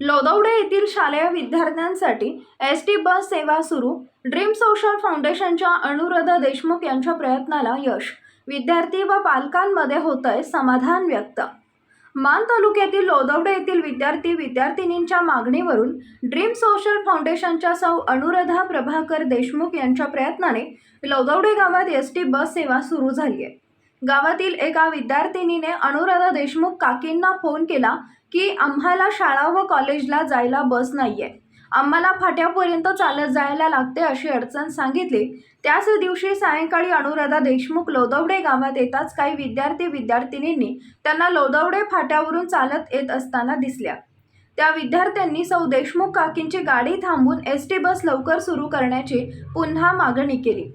लोदवडे येथील शालेय विद्यार्थ्यांसाठी एस टी बस सेवा सुरू. ड्रीम सोशल फाउंडेशनच्या अनुराधा देशमुख यांच्या प्रयत्नाला यश. विद्यार्थी व पालकांमध्ये होतंय समाधान व्यक्त. मान तालुक्यातील लोदवडे येथील विद्यार्थी विद्यार्थिनींच्या मागणीवरून ड्रीम सोशल फाउंडेशनच्या सौ अनुराधा प्रभाकर देशमुख यांच्या प्रयत्नाने लोदवडे गावात एस टी बस सेवा सुरू झाली आहे गावातील एका विद्यार्थिनीने अनुराधा देशमुख काकींना फोन केला की आम्हाला शाळा व कॉलेजला जायला बस नाही आहे आम्हाला फाट्यापर्यंत चालत जायला लागते अशी अडचण सांगितली. त्याच दिवशी सायंकाळी अनुराधा देशमुख लोदवडे गावात येताच काही विद्यार्थी विद्यार्थिनींनी त्यांना लोदवडे फाट्यावरून चालत येत असताना दिसल्या. त्या विद्यार्थ्यांनी सौ देशमुख काकींची गाडी थांबून एस टी बस लवकर सुरू करण्याची पुन्हा मागणी केली.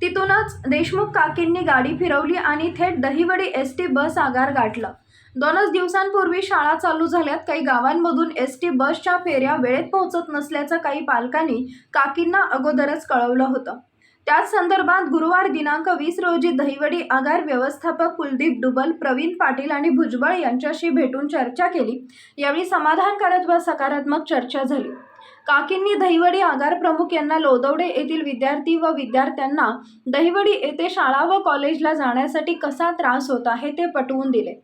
तिथूनच देशमुख काकींनी गाडी फिरवली आणि थेट दहिवडी एस टी बस आगार गाठला. दोनच दिवसांपूर्वी शाळा चालू झाल्यात. काही गावांमधून एस टी बसच्या फेऱ्या वेळेत पोहोचत नसल्याचं काही पालकांनी काकींना अगोदरच कळवलं होतं. त्याच संदर्भात गुरुवार दिनांक वीस रोजी दहिवडी आगार व्यवस्थापक कुलदीप डुबल प्रवीण पाटील आणि भुजबळ यांच्याशी भेटून चर्चा केली. यावेळी समाधानकारक व सकारात्मक चर्चा झाली. काकींनी दहिवडी आगार प्रमुख यांना लोदवडे येथील विद्यार्थी व विद्यार्थ्यांना दहिवडी येथे शाळा व कॉलेजला जाण्यासाठी कसा त्रास होत आहे ते पटवून दिले.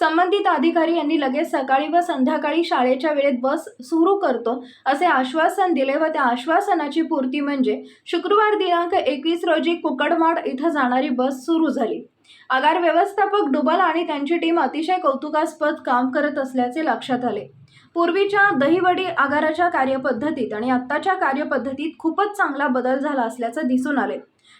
संबंधित अधिकारी यांनी लगेच सकाळी व संध्याकाळी शाळेच्या वेळेत बस सुरू करतो असे आश्वासन दिले व त्या आश्वासनाची पूर्ती म्हणजे शुक्रवार दिनांक एकवीस रोजी कुकडमाड इथं जाणारी बस सुरू झाली. आगार व्यवस्थापक डुबल आणि त्यांची टीम अतिशय कौतुकास्पद काम करत असल्याचे लक्षात आले. पूर्वीच्या दहिवडी आगाराच्या कार्यपद्धतीत आणि आत्ताच्या कार्यपद्धतीत खूपच चांगला बदल झाला असल्याचं दिसून आले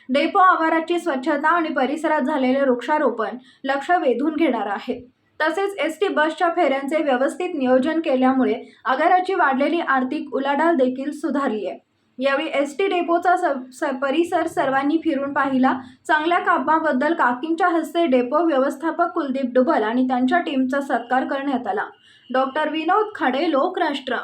डेपो आवाराची स्वच्छता आणि परिसरात झालेले वृक्षारोपण लक्ष वेधून घेणार आहे. तसेच एस टी बसच्या फेऱ्यांचे व्यवस्थित नियोजन केल्यामुळे आगाराची वाढलेली आर्थिक उलाढाल देखील सुधारली आहे. यावेळी एस टी डेपोचा स परिसर सर्वांनी फिरून पाहिला. चांगल्या कामाबद्दल काकींच्या हस्ते डेपो व्यवस्थापक कुलदीप डुबल आणि त्यांच्या टीमचा सत्कार करण्यात आला. डॉक्टर विनोद खाडे लोकराष्ट्र.